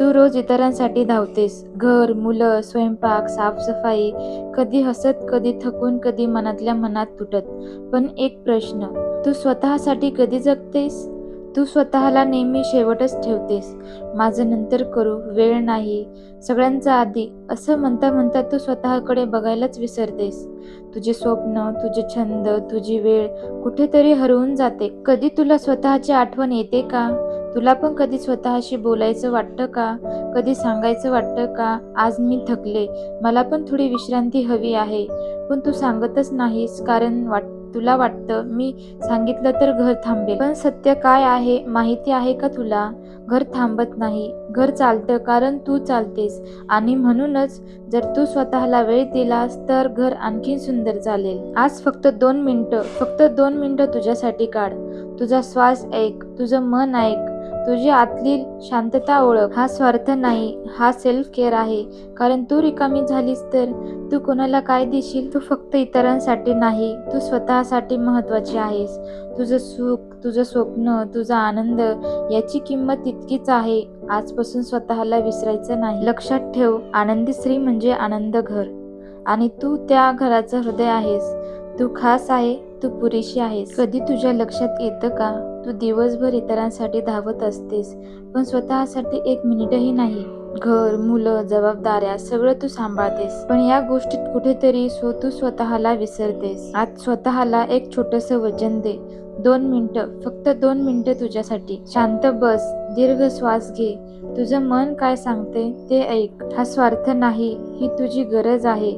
तू रोज इतरांसाठी धावतेस. घर मुलं स्वयंपाक साफसफाई कधी हसत कधी थकून कधी मनातल्या मनात तुटत. पण एक प्रश्न तू स्वतःसाठी कधी जगतेस? तू स्वतःला नेहमी शेवटच ठेवतेस. माझं नंतर करू वेळ नाही. सगळ्यांचा आधी असं म्हणता म्हणता तू स्वतःकडे बघायलाच विसरतेस. तुझे स्वप्न तुझे छंद तुझी वेळ कुठेतरी हरवून जाते. कधी तुला स्वतःची आठवण येते का? तुला पण कधी स्वतःशी बोलायचं वाटतं का? कधी सांगायचं वाटतं का? आज मी थकले. मला पण थोडी विश्रांती हवी आहे. पण तू सांगतच नाहीस कारण वाट तुला वाटतं मी सांगितलं तर घर थांबेल. पण सत्य काय आहे? माहिती आहे का तुला? घर थांबत नाही. घर चालतं कारण तू चालतेस. आणि म्हणूनच जर तू स्वतःला वेळ दिलास तर घर आणखी सुंदर चालेल. आज फक्त दोन मिनटं. फक्त दोन मिनटं तुझ्यासाठी काढ. तुझा श्वास ऐक. तुझं मन ऐक. तुझी आतली शांतता ओळख. हा स्वार्थ नाही हा सेल्फ केअर आहे. कारण तू रिकामी झालीस तर तू कोणाला काय देशील? तू फक्त इतरांसाठी नाही तू स्वतःसाठी महत्वाची आहेस. तुझं सुख तुझं स्वप्न तुझा आनंद याची किंमत तितकीच आहे. आजपासून स्वतःला विसरायचं नाही. लक्षात ठेव आनंदी स्त्री म्हणजे आनंद घर. आणि तू त्या घराचं हृदय आहेस. तू खास आहे तू पुरेशी आहेस. कधी तुझ्या लक्षात येतं का? तू दिवसभर इतरांसाठी धावत असतेस पण स्वतःसाठी एक मिनिटही नाही. घर मुलं जबाबदाऱ्या सगळं तू सांभाळतेस. पण या गोष्टीत कुठेतरी स्व तू स्वतःला विसरतेस. आज स्वतःला एक छोटस वचन दे. दोन मिनिटं फक्त दोन मिनिटं तुझ्यासाठी. शांत बस दीर्घ श्वास घे. तुझं मन काय सांगते ते ऐक. हा स्वार्थ नाही ही तुझी गरज आहे.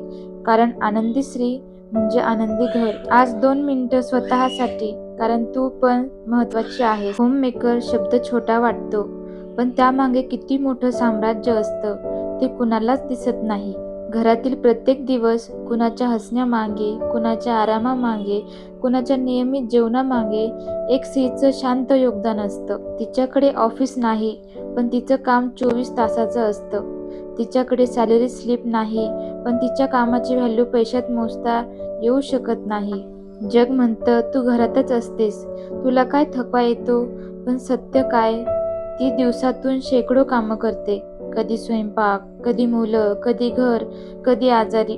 कारण आनंदी स्त्री म्हणजे आनंदी घर. आज दोन मिनिटं स्वतःसाठी कारण तू पण महत्वाची आहे होम मेकर शब्द छोटा वाटतो पण त्यामागे किती मोठं साम्राज्य असतं ते कुणालाच दिसत नाही. घरातील प्रत्येक दिवस कुणाच्या हसण्यामागे कुणाच्या आरामामागे कुणाच्या नियमित जेवणामागे एक स्त्रीचं शांत योगदान असतं. तिच्याकडे ऑफिस नाही पण तिचं काम चोवीस तासाचं असतं. तिच्याकडे सॅलरी स्लिप नाही पण तिच्या कामाची व्हॅल्यू पैशात मोजता येऊ शकत नाही. जग म्हणतं तू घरातच असतेस. तुला काय थकवा येतो? पण सत्य काय? ती दिवसातून शेकडो कामं करते. कधी स्वयंपाक कधी मुलं कधी घर कधी आजारी.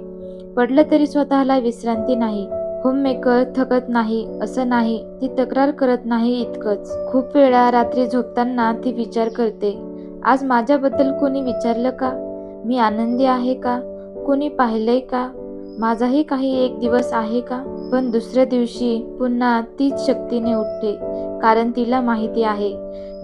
पडलं तरी स्वतःला विश्रांती नाही. होममेकर थकत नाही असं नाही. ती तक्रार करत नाही इतकंच. खूप वेळा रात्री झोपताना ती विचार करते. आज माझ्याबद्दल कोणी विचारलं का? मी आनंदी आहे का? कोणी पाहिलंय का? माझाही काही एक दिवस आहे का? पण दुसऱ्या दिवशी पुन्हा तीच शक्तीने उठते कारण तिला माहिती आहे.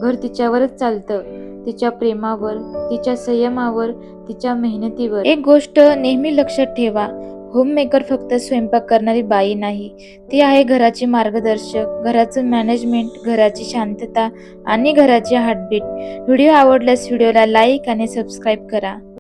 घर तिच्यावरच चालतं. तिच्या प्रेमावर तिच्या संयमावर तिच्या मेहनतीवर. एक गोष्ट नेहमी लक्षात ठेवा. होममेकर फक्त स्वयंपाक करणारी बाई नाही. ती आहे घराची मार्गदर्शक घराचं मॅनेजमेंट घराची शांतता आणि घराची हार्टबीट व्हिडिओ आवडल्यास व्हिडिओला लाईक आणि सबस्क्राईब करा.